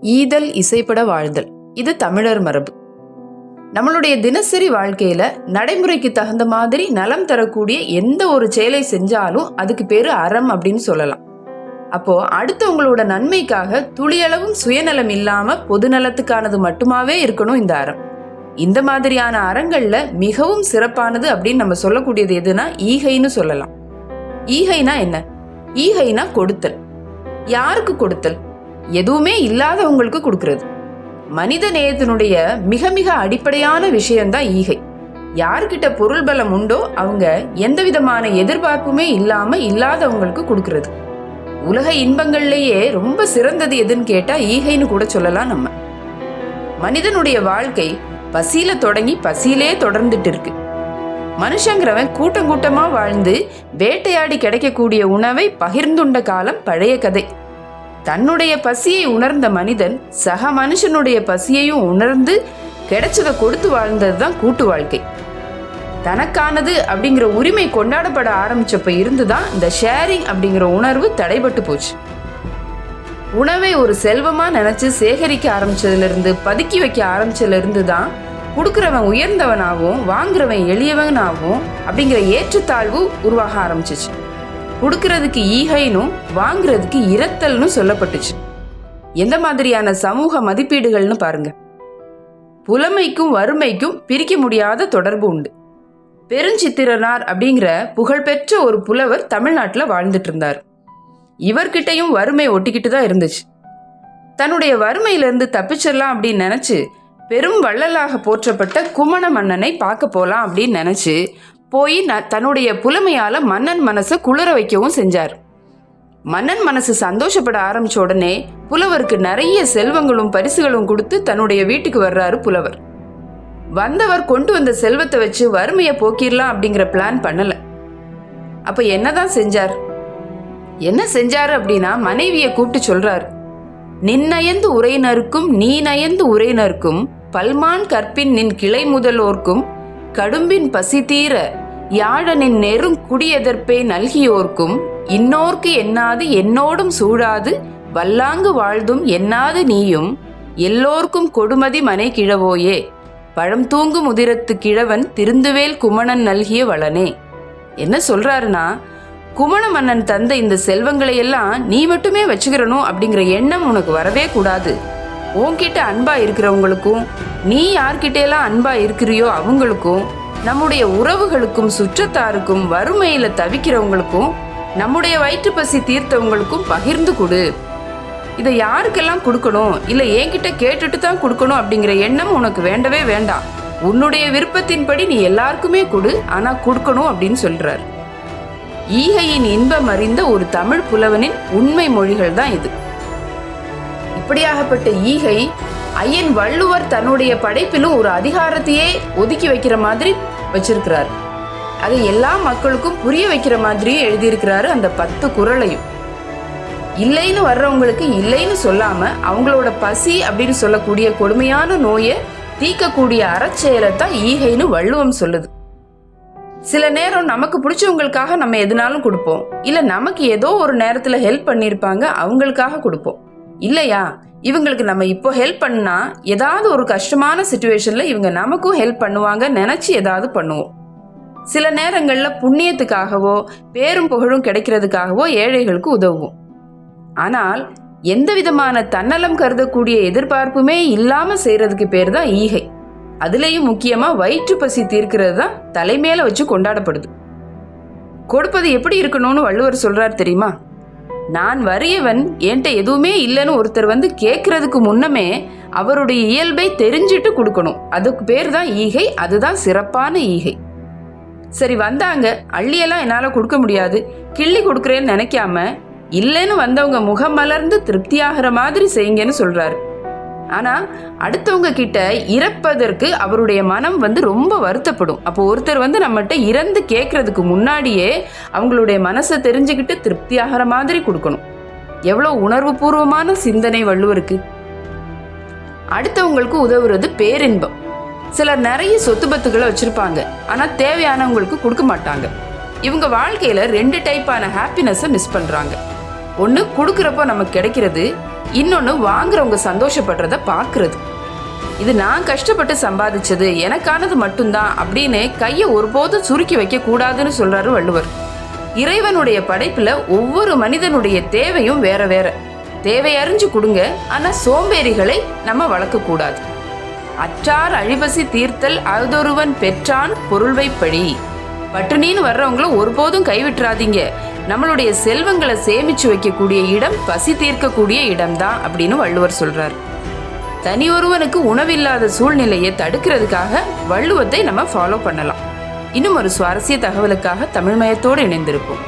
ஈதல் இசைப்பட வாழ்தல். இது தமிழர் மரபு. நம்மளுடைய தினசரி வாழ்க்கையில நடைமுறைக்கு தகுந்த மாதிரி நலம் தரக்கூடிய எந்த ஒரு செயலை செஞ்சாலும் அதுக்கு பேரு அறம் அப்படின்னு சொல்லலாம். அப்போ அடுத்தவங்களோட நன்மைக்காக துளியளவும் சுயநலம் இல்லாம பொதுநலத்துக்கானது மட்டுமாவே இருக்கணும் இந்த அறம். இந்த மாதிரியான அறங்கள்ல மிகவும் சிறப்பானது அப்படின்னு நம்ம சொல்லக்கூடியது எதுனா ஈகைன்னு சொல்லலாம். ஈகைனா என்ன? ஈகைனா கொடுத்தல். யாருக்கு கொடுத்தல்? எதுவுமே இல்லாதவங்களுக்கு கொடுக்கறது. மனித நேயத்தினுடைய மிக மிக அடிப்படையான விஷயம்தான் ஈகை. யார்கிட்ட பொருள் பலம் உண்டோ அவங்க எந்த விதமான எதிர்பார்ப்புமே இல்லாம இல்லாதவங்களுக்கு கொடுக்கறது. உலக இன்பங்கள்லேயே ரொம்ப சிறந்தது எதுன்னு கேட்டா ஈகைன்னு கூட சொல்லலாம் நம்ம. மனிதனுடைய வாழ்க்கை பசியில தொடங்கி பசியிலே தொடர்ந்துட்டு இருக்கு மனுஷங்கிறவன் கூட்டம் கூட்டமா வாழ்ந்து வேட்டையாடி கிடைக்கக்கூடிய உணவை பகிர்ந்துண்ட காலம் பழைய கதை. தன்னுடைய பசியை உணர்ந்த மனிதன் சக மனுஷனுடைய பசியையும் உணர்ந்து கிடைச்சதை கொடுத்து வாழ்ந்தது தான் கூட்டு வாழ்க்கை. தனக்கானது அப்படிங்கிற உரிமை கொண்டாடப்பட ஆரம்பிச்சப்ப இருந்துதான் இந்த ஷேரிங் அப்படிங்கிற உணர்வு தடைபட்டு போச்சு. உணவை ஒரு செல்வமா நினைச்சு சேகரிக்க ஆரம்பிச்சதுல இருந்து பதுக்கி வைக்க ஆரம்பிச்சதுல இருந்து தான் கொடுக்குறவன் உயர்ந்தவனாகவும் வாங்குறவன் எளியவனாகவும் அப்படிங்கிற ஏற்றத்தாழ்வு உருவாக ஆரம்பிச்சிச்சு. கொடுக்கறதுக்கு ஈகைனும் வாங்குறதுக்கு இரத்தல்னு சொல்லப்பட்டுச்சு. எந்த மாதிரியான சமூக மதிப்பீடுகள்னு பாருங்க. புலமைக்கும் வறுமைக்கும் பிரிக்க முடியாத தொடர்பு உண்டு. பெருஞ்சித்திரனார் அப்படிங்கிற புகழ்பெற்ற ஒரு புலவர் தமிழ்நாட்டில் வாழ்ந்துட்டு இருந்தார் இவர்கிட்டையும் வறுமை ஒட்டிக்கிட்டு தான் இருந்துச்சு. தன்னுடைய வறுமையிலிருந்து தப்பிச்சிடலாம் அப்படின்னு நினச்சி பெரும் வள்ளலாக போற்றப்பட்ட குமண மன்னனை பார்க்க போகலாம் அப்படின்னு நினச்சி போய் தன்னுடைய புலமையால மன்னன் மனசை குளிர வைக்கவும் செஞ்சார். மன்னன் மனசு சந்தோஷப்பட ஆரம்பிச்ச உடனே புலவருக்கு நிறைய செல்வங்களும் பரிசுகளும் கொடுத்து தன்னுடைய வீட்டுக்கு வர்றாரு புலவர். வந்தவர் கொண்டு வந்த செல்வத்தை வச்சு வறுமையை போக்கிடலாம் அப்படிங்கிற பிளான் பண்ணல. அப்ப என்னதான் செஞ்சார்? என்ன செஞ்சாரு அப்படின்னா மனைவியை கூப்பிட்டு சொல்றாரு. நின்னயந்து உரையினருக்கும் நீ நயந்து உரையினருக்கும் பல்மான் கற்பின் நின் கிளை முதலோர்க்கும் கடும்பின் பசி தீர யாழனின் நெரும் குடியெதற்பே நல்கியோர்க்கும் இன்னோர்க்கு எண்ணாது என்னோடும் சூழாது வல்லாங்கு வாழ்தும் எண்ணாது நீயும் எல்லோர்க்கும் கொடுமதி மனை கிழவோயே பழம் தூங்கும் உதிரத்து கிழவன் திருந்துவேல் குமணன் நல்கிய வளனே. என்ன சொல்றாருன்னா குமண மன்னன் தந்த இந்த செல்வங்களை எல்லாம் நீ மட்டுமே வச்சுக்கிறணும் அப்படிங்கிற எண்ணம் உனக்கு வரவே கூடாது. உன்கிட்ட அன்பா இருக்கிறவங்களுக்கும் நீ யார்கிட்ட எல்லாம் அன்பா இருக்கிறியோ அவங்களுக்கும் நம்முடைய உறவுகளுக்கும் சுற்றத்தாருக்கும் வறுமையில தவிக்கிறவங்களுக்கும் நம்முடைய வயிற்று பசி தீர்த்தவங்களுக்கும் பகிர்ந்து கொடு. இதை யாருக்கெல்லாம் கொடுக்கணும்? இல்லை என்கிட்ட கேட்டுட்டு தான் கொடுக்கணும் அப்படிங்கிற எண்ணம் உனக்கு வேண்டவே வேண்டாம். உன்னுடைய விருப்பத்தின்படி நீ எல்லாருக்குமே கொடு ஆனா கொடுக்கணும் அப்படின்னு சொல்றார். ஈகையின் இன்பம் அறிந்த ஒரு தமிழ் புலவனின் உண்மை மொழிகள் தான் இது. இப்படியாகப்பட்ட ஈகை ஐயன் வள்ளுவர் தன்னுடைய படைப்பிலும் ஒரு அதிகாரத்தையே ஒதுக்கி வைக்கிற மாதிரி வச்சிருக்கிறார். அதை எல்லா மக்களுக்கும் புரிய வைக்கிற மாதிரியே எழுதியிருக்கிறாரு அந்த பத்து குறளையும் இல்லைன்னு வர்றவங்களுக்கு இல்லைன்னு சொல்லாம அவங்களோட பசி அப்படின்னு சொல்லக்கூடிய கொடுமையான நோயை தீர்க்கக்கூடிய அறச்செயலை தான் ஈகைன்னு வள்ளுவம் சொல்லுது. சில நேரம் நமக்கு பிடிச்சவங்களுக்காக நம்ம எதுனாலும் கொடுப்போம். இல்ல நமக்கு ஏதோ ஒரு நேரத்துல ஹெல்ப் பண்ணியிருப்பாங்க அவங்களுக்காக கொடுப்போம். இல்லையா? இவங்களுக்கு நம்ம இப்போ ஹெல்ப் பண்ணால் ஏதாவது ஒரு கஷ்டமான சுச்சுவேஷனில் இவங்க நமக்கும் ஹெல்ப் பண்ணுவாங்க நினச்சி ஏதாவது பண்ணுவோம். சில நேரங்களில் புண்ணியத்துக்காகவோ பேரும் புகழும் கிடைக்கிறதுக்காகவோ ஏழைகளுக்கு உதவும் ஆனால் எந்த விதமான தன்னலம் கருதக்கூடிய எதிர்பார்ப்புமே இல்லாமல் செய்கிறதுக்கு பேர் தான் ஈகை. அதுலேயும் முக்கியமாக வயிற்று பசி தீர்க்கிறது தான் தலைமையில வச்சு கொண்டாடப்படுது. கொடுப்பது எப்படி இருக்கணும்னு வள்ளுவர் சொல்கிறார் தெரியுமா? நான் வறியவன் என்கிட்ட எதுவுமே இல்லைன்னு ஒருத்தர் வந்து கேட்கறதுக்கு முன்னமே அவருடைய இயல்பை தெரிஞ்சிட்டு கொடுக்கணும். அதுக்கு பேர் தான் ஈகை அதுதான் சிறப்பான ஈகை. சரி வந்தாங்க. அள்ளியெல்லாம் என்னால் கொடுக்க முடியாது. கிள்ளி கொடுக்குறேன்னு நினைக்காம இல்லைன்னு வந்தவங்க முகம் மலர்ந்து திருப்தியாகிற மாதிரி செய்யுங்கன்னு சொல்கிறாரு ஆனால் அடுத்தவங்க கிட்ட இறப்பதற்கு அவருடைய மனம் வந்து ரொம்ப வருத்தப்படும். அப்போ ஒருத்தர் வந்து நம்மகிட்ட இறந்து கேட்கறதுக்கு முன்னாடியே அவங்களுடைய மனசை தெரிஞ்சுக்கிட்டு திருப்தியாகிற மாதிரி கொடுக்கணும். எவ்வளோ உணர்வுபூர்வமான சிந்தனை வள்ளுவருக்கு. அடுத்தவங்களுக்கு உதவுறது பேரின்பம். சிலர் நிறைய சொத்து பத்துக்களை வச்சிருப்பாங்க. ஆனால் தேவையானவங்களுக்கு கொடுக்க மாட்டாங்க. இவங்க வாழ்க்கையில ரெண்டு டைப்பான ஹாப்பினஸை மிஸ் பண்ணுறாங்க ஒன்று கொடுக்குறப்போ நமக்கு கிடைக்கிறது இன்னொன்று வாங்குறவங்க சந்தோஷப்படுறத பார்க்கறது. இது நான் கஷ்டப்பட்டு சம்பாதிச்சது எனக்கானது மட்டும்தான் அப்படின்னு கையை ஒருபோதும் சுருக்கி வைக்க கூடாதுன்னு சொல்றாரு வள்ளுவர். இறைவனுடைய படைப்பில் ஒவ்வொரு மனிதனுடைய தேவையும் வேற வேற. தேவை அறிஞ்சு கொடுங்க ஆனால் சோம்பேறிகளை நம்ம வளர்க்கக்கூடாது அற்றார் அழிபசி தீர்த்தல் அழுதொருவன் பெற்றான் பொருள்வைப்படி. பட்டினின்னு வர்றவங்கள ஒருபோதும் கைவிட்டுறாதீங்க. நம்மளுடைய செல்வங்களை சேமிச்சு வைக்கக்கூடிய இடம் பசி தீர்க்கக்கூடிய இடம்தான் அப்படின்னு வள்ளுவர் சொல்றார். தனி ஒருவனுக்கு உணவில்லாத சூழ்நிலையை தடுக்கிறதுக்காக வள்ளுவத்தை நம்ம ஃபாலோ பண்ணலாம். இன்னும் ஒரு சுவாரஸ்ய தகவலுக்காக தமிழ்மயத்தோடு இணைந்திருப்போம்.